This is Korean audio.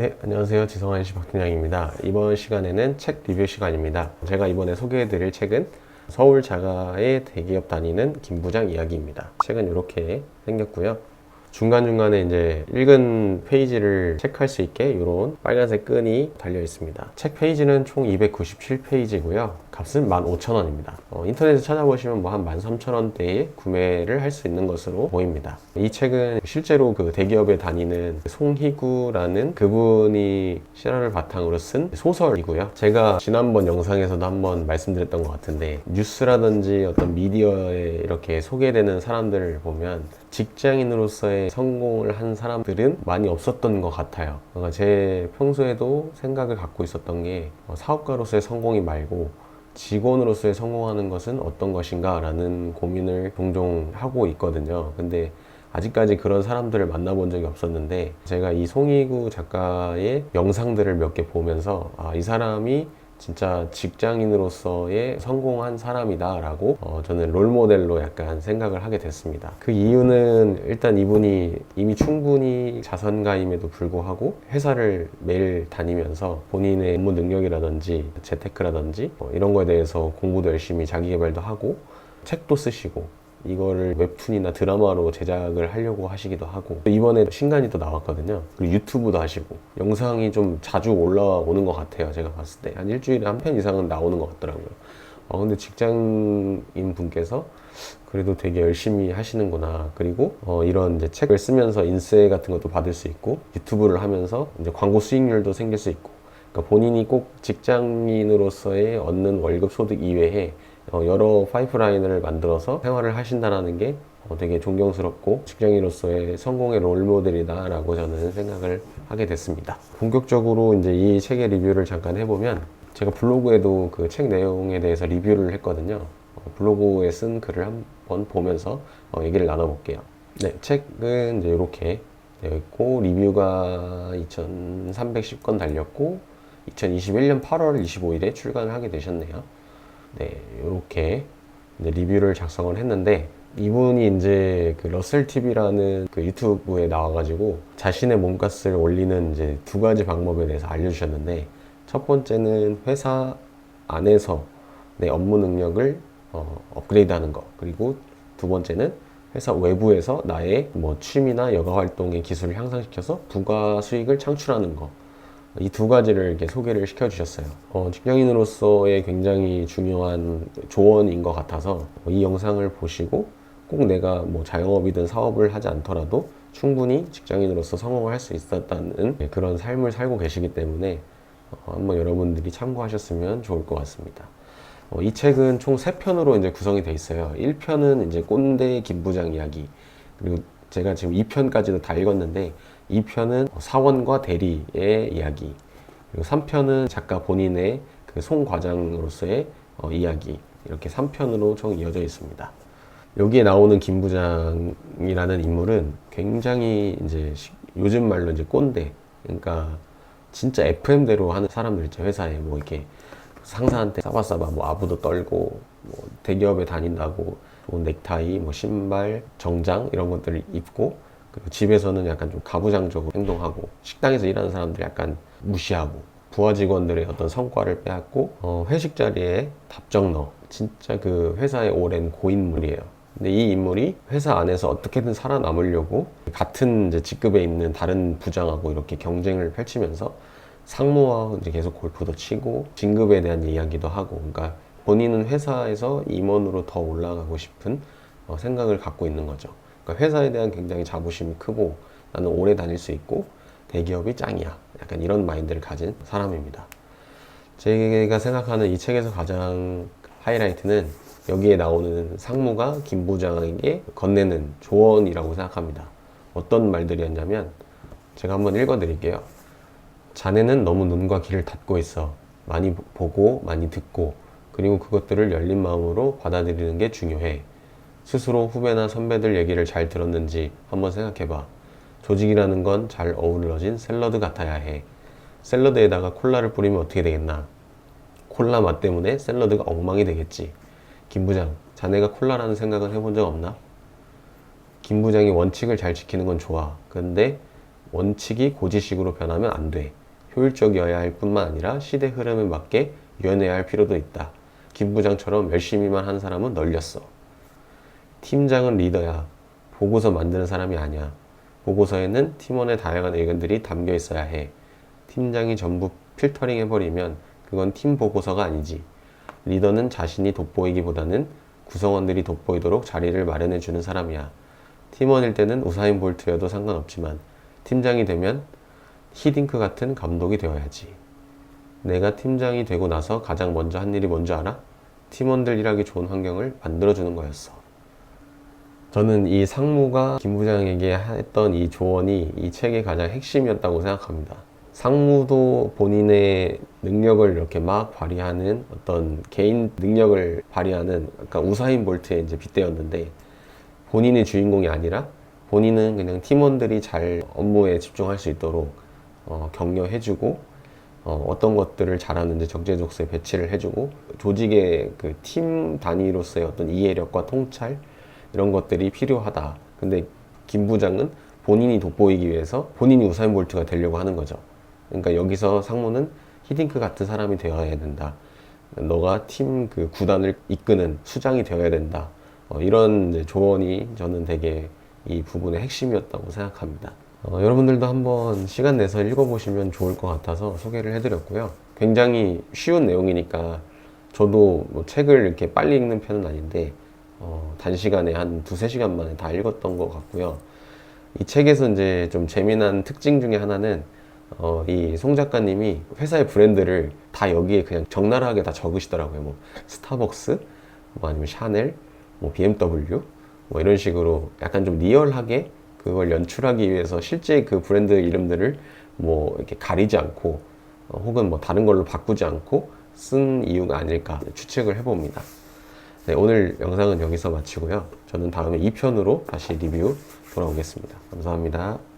네, 안녕하세요. 지성환 씨 박팀장입니다. 이번 시간에는 책 리뷰 시간입니다. 제가 이번에 소개해드릴 책은 서울 자가의 대기업 다니는 김 부장 이야기입니다. 책은 이렇게 생겼고요. 중간중간에 이제 읽은 페이지를 체크할 수 있게 이런 빨간색 끈이 달려 있습니다. 책 페이지는 총 297페이지고요. 값은 15,000원입니다. 어, 인터넷에 찾아보시면 뭐 한 13,000원대에 구매를 할 수 있는 것으로 보입니다. 이 책은 실제로 그 대기업에 다니는 송희구라는 그분이 실화를 바탕으로 쓴 소설이고요. 제가 지난번 영상에서도 한번 말씀드렸던 것 같은데 뉴스라든지 어떤 미디어에 이렇게 소개되는 사람들을 보면 직장인으로서의 성공을 한 사람들은 많이 없었던 것 같아요. 그러니까 제 평소에도 생각을 갖고 있었던 게 어, 사업가로서의 성공이 말고 직원으로서의 성공하는 것은 어떤 것인가 라는 고민을 종종 하고 있거든요. 근데 아직까지 그런 사람들을 만나본 적이 없었는데 제가 이 송희구 작가의 영상들을 몇 개 보면서 아, 이 사람이 진짜 직장인으로서의 성공한 사람이다라고 어, 저는 롤모델로 약간 생각을 하게 됐습니다. 그 이유는 일단 이분이 이미 충분히 자선가임에도 불구하고 회사를 매일 다니면서 본인의 업무 능력이라든지 재테크라든지 어, 이런 거에 대해서 공부도 열심히 자기 개발도 하고 책도 쓰시고 이거를 웹툰이나 드라마로 제작을 하려고 하시기도 하고 이번에 신간이 또 나왔거든요 그리고 유튜브도 하시고 영상이 좀 자주 올라오는 것 같아요 제가 봤을 때 한 일주일에 한 편 이상은 나오는 것 같더라고요 어, 근데 직장인 분께서 그래도 되게 열심히 하시는구나. 그리고 어, 이런 이제 책을 쓰면서 인세 같은 것도 받을 수 있고 유튜브를 하면서 이제 광고 수익률도 생길 수 있고. 그러니까 본인이 꼭 직장인으로서의 얻는 월급 소득 이외에 어, 여러 파이프라인을 만들어서 생활을 하신다는 게 어, 되게 존경스럽고 직장인으로서의 성공의 롤모델이다라고 저는 생각을 하게 됐습니다. 본격적으로 이제 이 책의 리뷰를 잠깐 해보면 제가 블로그에도 그 책 내용에 대해서 리뷰를 했거든요. 어, 블로그에 쓴 글을 한번 보면서 어, 얘기를 나눠볼게요. 네, 책은 이제 이렇게 되어 있고 리뷰가 2,310건 달렸고 2021년 8월 25일에 출간을 하게 되셨네요. 네, 이렇게 리뷰를 작성을 했는데 이분이 이제 그 러셀 TV라는 그 유튜브에 나와가지고 자신의 몸값을 올리는 이제 두 가지 방법에 대해서 알려주셨는데 첫 번째는 회사 안에서 내 업무 능력을 어, 업그레이드하는 거 그리고 두 번째는 회사 외부에서 나의 뭐 취미나 여가 활동의 기술을 향상시켜서 부가 수익을 창출하는 거. 이 두 가지를 이렇게 소개를 시켜주셨어요. 어, 직장인으로서의 굉장히 중요한 조언인 것 같아서 이 영상을 보시고 꼭 내가 뭐 자영업이든 사업을 하지 않더라도 충분히 직장인으로서 성공을 할 수 있었다는 그런 삶을 살고 계시기 때문에 어, 한번 여러분들이 참고하셨으면 좋을 것 같습니다. 어, 이 책은 총 세편으로 이제 구성이 돼 있어요. 1편은 이제 꼰대 김부장 이야기. 그리고 제가 지금 2편까지도 다 읽었는데 2편은 사원과 대리의 이야기. 그리고 3편은 작가 본인의 그 송 과장으로서의 어, 이야기. 이렇게 3편으로 총 이어져 있습니다. 여기에 나오는 김 부장이라는 인물은 굉장히 이제 시- 요즘 말로 이제 꼰대. 그러니까 진짜 FM대로 하는 사람들 있죠. 회사에 뭐 이렇게 상사한테 싸바싸바 뭐 아부도 떨고 뭐 대기업에 다닌다고 좋은 넥타이, 뭐 신발, 정장 이런 것들을 입고 그리고 집에서는 약간 좀 가부장적으로 행동하고 식당에서 일하는 사람들 약간 무시하고 부하 직원들의 어떤 성과를 빼앗고 어, 회식 자리에 답정 넣어 진짜 그 회사의 오랜 고인물이에요. 근데 이 인물이 회사 안에서 어떻게든 살아남으려고 같은 직급에 있는 다른 부장하고 이렇게 경쟁을 펼치면서 상무와 이제 계속 골프도 치고 진급에 대한 이야기도 하고 그러니까 본인은 회사에서 임원으로 더 올라가고 싶은 어, 생각을 갖고 있는 거죠. 그러니까 회사에 대한 굉장히 자부심이 크고 나는 오래 다닐 수 있고 대기업이 짱이야. 약간 이런 마인드를 가진 사람입니다. 제가 생각하는 이 책에서 가장 하이라이트는 여기에 나오는 상무가 김 부장에게 건네는 조언이라고 생각합니다. 어떤 말들이었냐면 제가 한번 읽어드릴게요. 자네는 너무 눈과 귀를 닫고 있어. 많이 보고, 많이 듣고, 그리고 그것들을 열린 마음으로 받아들이는 게 중요해. 스스로 후배나 선배들 얘기를 잘 들었는지 한번 생각해봐. 조직이라는 건 잘 어우러진 샐러드 같아야 해. 샐러드에다가 콜라를 뿌리면 어떻게 되겠나? 콜라 맛 때문에 샐러드가 엉망이 되겠지. 김 부장, 자네가 콜라라는 생각은 해본 적 없나? 김 부장이 원칙을 잘 지키는 건 좋아. 근데 원칙이 고지식으로 변하면 안 돼. 효율적이어야 할 뿐만 아니라 시대 흐름에 맞게 유연해야 할 필요도 있다. 김 부장처럼 열심히만 한 사람은 널렸어. 팀장은 리더야. 보고서 만드는 사람이 아니야. 보고서에는 팀원의 다양한 의견들이 담겨 있어야 해. 팀장이 전부 필터링 해버리면 그건 팀 보고서가 아니지. 리더는 자신이 돋보이기보다는 구성원들이 돋보이도록 자리를 마련해 주는 사람이야. 팀원일 때는 우사인 볼트여도 상관없지만 팀장이 되면 히딩크 같은 감독이 되어야지. 내가 팀장이 되고 나서 가장 먼저 한 일이 뭔지 알아? 팀원들 일하기 좋은 환경을 만들어주는 거였어. 저는 이 상무가 김 부장에게 했던 이 조언이 이 책의 가장 핵심이었다고 생각합니다. 상무도 본인의 능력을 이렇게 막 발휘하는 어떤 개인 능력을 발휘하는 약간 우사인 볼트에 이제 빗대었는데 본인이 주인공이 아니라 본인은 그냥 팀원들이 잘 업무에 집중할 수 있도록 어, 격려해주고 어, 어떤 것들을 잘하는지 적재적소에 배치를 해주고 조직의 그 팀 단위로서의 어떤 이해력과 통찰 이런 것들이 필요하다. 근데 김 부장은 본인이 돋보이기 위해서 본인이 우사인 볼트가 되려고 하는 거죠. 그러니까 여기서 상무는 히딩크 같은 사람이 되어야 된다. 너가 팀 그 구단을 이끄는 수장이 되어야 된다. 어, 이런 조언이 저는 되게 이 부분의 핵심이었다고 생각합니다. 어, 여러분들도 한번 시간 내서 읽어보시면 좋을 것 같아서 소개를 해드렸고요. 굉장히 쉬운 내용이니까 저도 뭐 책을 이렇게 빨리 읽는 편은 아닌데 어, 단시간에 한 두세 시간 만에 다 읽었던 것 같고요. 이 책에서 이제 좀 재미난 특징 중에 하나는 어, 이 송 작가님이 회사의 브랜드를 다 여기에 그냥 적나라하게 다 적으시더라고요. 뭐 스타벅스, 뭐 아니면 샤넬, 뭐 BMW, 뭐 이런 식으로 약간 좀 리얼하게 그걸 연출하기 위해서 실제 그 브랜드 이름들을 뭐 이렇게 가리지 않고 어, 혹은 뭐 다른 걸로 바꾸지 않고 쓴 이유가 아닐까 추측을 해봅니다. 네, 오늘 영상은 여기서 마치고요. 저는 다음에 2편으로 다시 리뷰 돌아오겠습니다. 감사합니다.